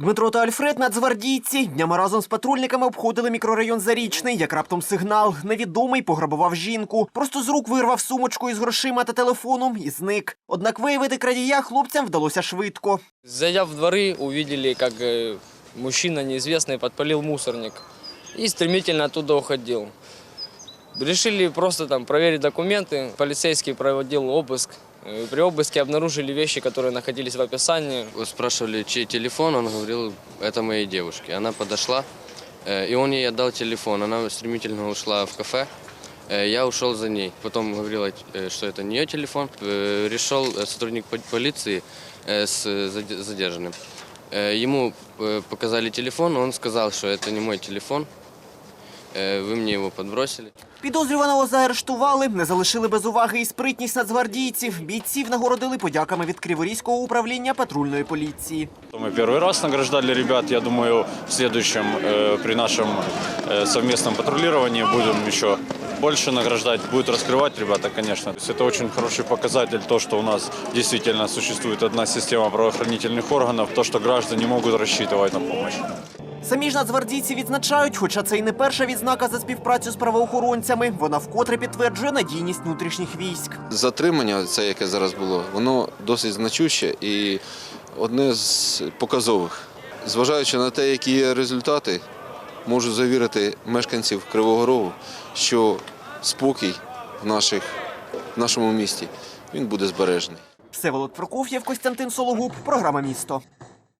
Дмитро та Альфред нацгвардійці днями разом з патрульниками обходили мікрорайон Зарічний, як раптом сигнал. Невідомий пограбував жінку. Просто з рук вирвав сумочку із грошима та телефоном і зник. Однак виявити крадія хлопцям вдалося швидко. Зайдя в дворы, увидели, как э, мужчина неизвестный подпалил мусорник и стремительно оттуда уходил. Решили просто там проверить документы. Полицейский проводил обыск. Э, При обыске обнаружили вещи, которые находились в описании. Спрашивали, чей телефон, он говорил, это моей девушки. Она подошла, э, и он ей отдал телефон. Она стремительно ушла в кафе. Э, Я ушел за ней. Потом говорила, что это не ее телефон. Решил сотрудник по- полиции с заде- задержанным. Ему показали телефон, он сказал, что это не мой телефон. Вы мне его подбросили. Підозрюваного заарештували, не залишили без уваги і спритність нацгвардійців. Бійців нагородили подяками від Криворізького управління патрульної поліції. Мы первый раз награждали ребят. Я думаю, в следующем э, при нашем э, совместном патрулировании будем еще больше награждать. Будет раскрывать ребята, конечно. То есть Это очень хороший показатель, то, что у нас действительно существует одна система правоохранительных органов, то, что граждане могут рассчитывать на помощь. Самі ж нацгвардійці відзначають, хоча це й не перша відзнака за співпрацю з правоохоронцями, вона вкотре підтверджує надійність внутрішніх військ. Затримання, це яке зараз було, воно досить значуще і одне з показових. Зважаючи на те, які є результати, можу завірити мешканців Кривого Рогу, що спокій в, наших, в нашому місті він буде збережений. Всеволод Прокоф'єв, Костянтин Сологуб, програма Місто.